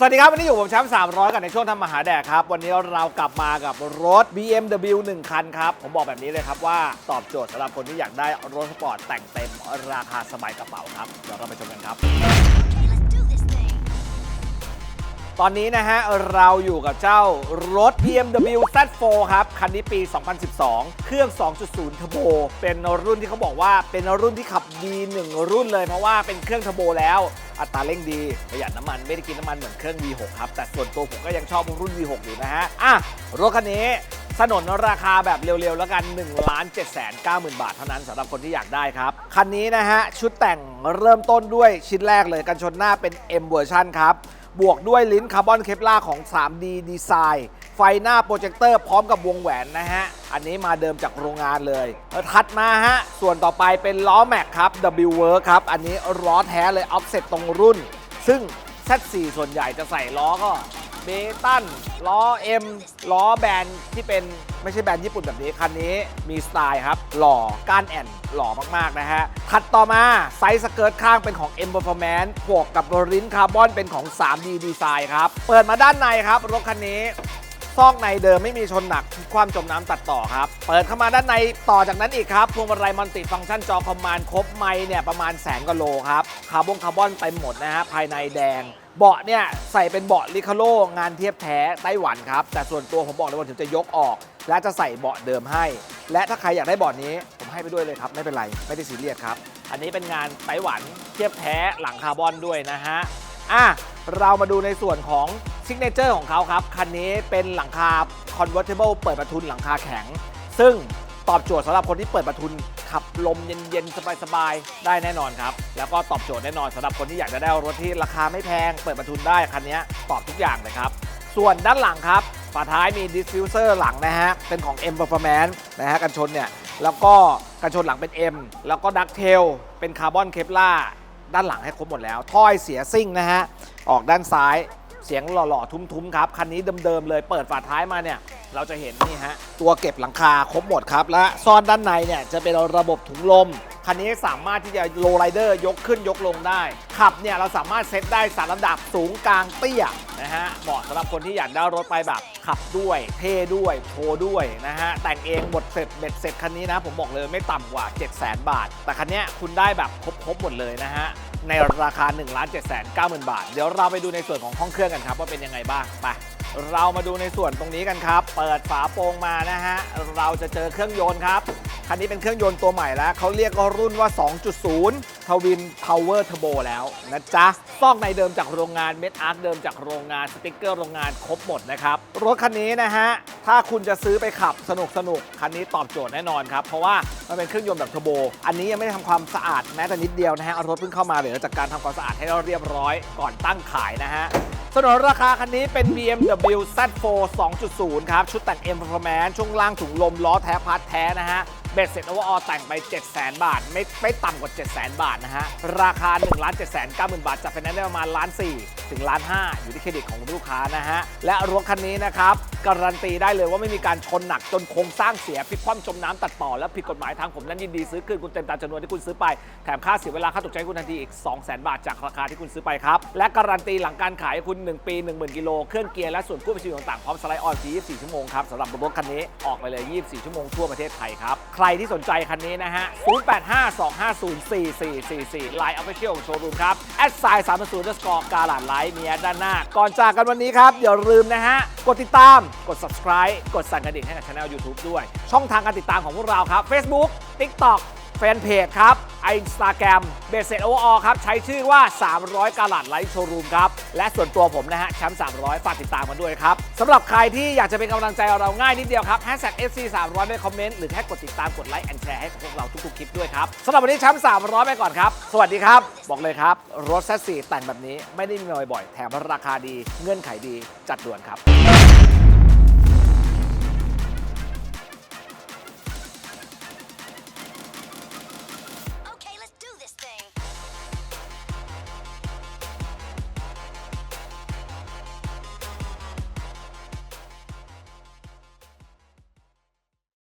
สวัสดีครับ วันนี้อยู่ผมแชมป์300 กันในช่วงทำมหาแดกครับ วันนี้เรากลับมากับรถ BMW 1 คันครับ ผมบอกแบบนี้เลยครับว่าตอบโจทย์สำหรับคนที่อยากได้รถสปอร์ตแต่งเต็มราคาสบายกระเป๋าครับ เดี๋ยวเราไปชมกันครับ ตอนนี้นะฮะ เราอยู่กับเจ้ารถ BMW Z4 ครับ คันนี้ปี 2012 เครื่อง 2.0 เทอร์โบ เป็นรุ่นที่เขาบอกว่าเป็นรุ่นที่ขับดีหนึ่งรุ่นเลยเพราะว่าเป็นเครื่องเทอร์โบแล้ว อัตราเร่งดีประหยัดน้ำมันไม่ได้กินน้ำมันเหมือนเครื่อง V6 ครับ แต่ส่วนตัวผมก็ยังชอบรุ่น V6 อยู่นะฮะอะรถคันนี้สนนราคาแบบเร็วๆ แล้วกัน1 7 9 0 0 0 0 บาทเท่านั้นสำหรับคนที่อยากได้ครับ คันนี้นะฮะ ชุดแต่งเริ่มต้นด้วยชิ้นแรกเลยกันชนหน้าเป็น M เวอร์ชันครับ บวกด้วยลิ้นคาร์บอนเคปลาของ 3D ดีไซน์ไฟหน้าโปรเจคเตอร์พร้อมกับวงแหวนนะฮะ อันนี้มาเดิมจากโรงงานเลยแล้วถัดมาฮะ ส่วนต่อไปเป็นล้อแม็กครับ W Work ครับ อันนี้ล้อแท้เลยออฟเซ็ตตรงรุ่น ซึ่ง Z4 ส่วนใหญ่จะใส่ล้อก็ เบตันล้อ M ล้อแบรนด์ที่เป็นไม่ใช่แบรนด์ญี่ปุ่นแบบนี้ คันนี้มีสไตล์ครับ หล่อก้านแอนหล่อมากๆนะฮะ ถัดต่อมา ไซส์สเกิร์ตข้างเป็นของ M Performance บวกกับลิ้นคาร์บอนเป็นของ 3D Design ครับ เปิดมาด้านในครับรถคันนี้ซอกในเดิมไม่มีชนหนักความจมน้ำตัดต่อครับ เปิดเข้ามาด้านในต่อจากนั้นอีกครับพวงมาลัยมัลติฟังก์ชันจอคอมมานด์ครบไมเนี่ยประมาณแสนกว่าโลครับคาร์บอนคาร์บอนเต็มหมดนะฮะภายในแดง เบาะเนี่ยใส่เป็นเบาะลิคาโลงานเทียบแท้ไต้หวันครับ แต่ส่วนตัวผมบอกเลยว่าผมจะยกออก และจะใส่เบาะเดิมให้ และถ้าใครอยากได้เบาะนี้ ผมให้ไปด้วยเลยครับ ไม่เป็นไร ไม่ได้ซีเรียสครับ อันนี้เป็นงานไต้หวันเทียบแท้หลังคาร์บอนด้วยนะฮะอะเรามาดูในส่วนของซิกเนเจอร์ของเขาครับ คันนี้เป็นหลังคา convertible เปิดประทุนหลังคาแข็ง ซึ่งตอบโจทย์สำหรับคนที่เปิดประทุน ขับลมเย็นๆ สบายๆ ได้แน่นอนครับ แล้วก็ตอบโจทย์แน่นอนสำหรับคนที่อยากจะได้รถที่ราคาไม่แพง เปิดประทุนได้คันนี้ตอบทุกอย่างเลยครับ ส่วนด้านหลังครับฝาท้ายมีดิสฟิวเซอร์หลังนะฮะ เป็นของ M Performance นะฮะกันชนเนี่ย แล้วก็กันชนหลังเป็น M แล้วก็ดักเทลเป็นคาร์บอนเคปล่าด้านหลังให้ครบหมดแล้วถ้อยเสียซิ่งนะฮะ ออกด้านซ้าย เสียงหล่อๆ ทุ้มๆ ครับ คันนี้เดิมๆ เลยเปิดฝาท้ายมาเนี่ย เราจะเห็นนี่ฮะ ตัวเก็บหลังคาครบหมดครับ และซ่อนด้านในเนี่ยจะเป็นระบบถุงลม คันนี้สามารถที่จะโลไรเดอร์ยกขึ้นยกลงได้ ขับเนี่ยเราสามารถเซตได้สามระดับสูงกลางเตี้ยนะฮะเหมาะสำหรับคนที่อยากได้รถไปแบบขับด้วย เท่ด้วยโชว์ด้วยนะฮะ แต่งเองหมดเสร็จเบ็ดเสร็จคันนี้นะ ผมบอกเลยไม่ต่ำกว่า 7 0 0 0 0 0 บาท แต่คันนี้คุณได้แบบครบๆหมดเลยนะฮะ ในราคา 1 7 9 0 0 0 0 บาท เดี๋ยวเราไปดูในส่วนของห้องเครื่องกันครับ ว่าเป็นยังไงบ้างไปเรามาดูในส่วนตรงนี้กันครับ เปิดฝาโปรงมานะฮะเราจะเจอเครื่องยนต์ครับ คันนี้เป็นเครื่องยนต์ตัวใหม่แล้ว เขาเรียกว่ารุ่นว่า 2.0 ทวินพาวเวอร์เทอร์โบแล้วนะจ๊ะซอกในเดิมจากโรงงานเม็ดอาร์คเดิมจากโรงงานสติ๊กเกอร์โรงงานครบหมดนะครับ รถคันนี้นะฮะ ถ้าคุณจะซื้อไปขับสนุกสนุกคันนี้ตอบโจทย์แน่นอนครับ เพราะว่ามันเป็นเครื่องยนต์แบบเทอร์โบ อันนี้ยังไม่ได้ทำความสะอาดแม้แต่นิดเดียวนะฮะเอารถเพิ่งเข้ามาเดี๋ยวจัดการทำความสะอาดให้เรียบร้อยก่อนตั้งขายนะฮะสนนราคาคันนี้เป็น BMW Z4 2.0 ครับ ชุดแต่ง M Performance ช่วงล่างถุงลมล้อแท้พาร์ทแท้นะฮะ บ็ดเสร็จโอเวอร์ออแต่งไป 7 0 0 0 0 บาท ไม่ไม่ต่ำกว่า 7 0 0 0 0 บาทนะฮะ ราคา1 7 9 0 0 0 บาทจัดไฟแนนซ์ได้ประมาณล้าน4ถึงล้าน5อยู่ที่เครดิตของลูกค้านะฮะ และรถคันนี้นะครับ การันตีได้เลยว่าไม่มีการชนหนักจนโครงสร้างเสียพลิกคว่ำจมน้ำตัดต่อ และผิดกฎหมายทางผมนั้นยินดีซื้อคืนคุณเต็มตามจำนวนที่คุณซื้อไปแถมค่าเสียเวลาค่าตกใจคุณทันทีอีก 200,000 บาทจากราคาที่คุณซื้อไปครับและการันตีหลังการขายให้คุณ 1 ปี 10,000กิโลเครื่องเกียร์และส่วนควบคุมต่างๆพร้อมสไลด์ออน24ชั่วโมงครับสำหรับรถคันนี้ออกไปเลย 24 ชั่วโมงทั่วประเทศไทยครับใครที่สนใจคันนี้นะฮะ 0852504444 Line Official ของโชว์รูมครับ แอดไซน์3 0สกรกาลาดไลท์มีแอดด้านหน้า ก่อนจากกันวันนี้ครับ อย่าลืมนะฮะ กดติดตาม กด subscribe กดสั่นกระดิ่งให้กับช anel YouTube ด้วย ช่องทางการติดตามของพวกเราครับ Facebook TikTok แฟนเพจครับ ไอ s t a g r a m เบสเซตโออครับ ใช้ชื่อว่า 300กาลัดไลท์โชว์รูมครับ และส่วนตัวผมนะฮะแชมป์300 ฝากติดตามกันด้วยครับสำหรับใครที่อยากจะเป็นกำลังใจเราง่ายนิดเดียวครับแฮชแท็ก SC 300ในคอมเมนต์หรือแค่กดติดตามกดไลค์แอนแชร์ให้กับพวกเราทุกๆคลิปด้วยครับสำหรับวันนี้แชมป์300 ไปก่อนครับ สวัสดีครับ บอกเลยครับรถแซสซีแต่งแบบนี้ไม่ได้มีบ่อยๆแถมราคาดีเงื่อนไขดีจัดด่วนครับ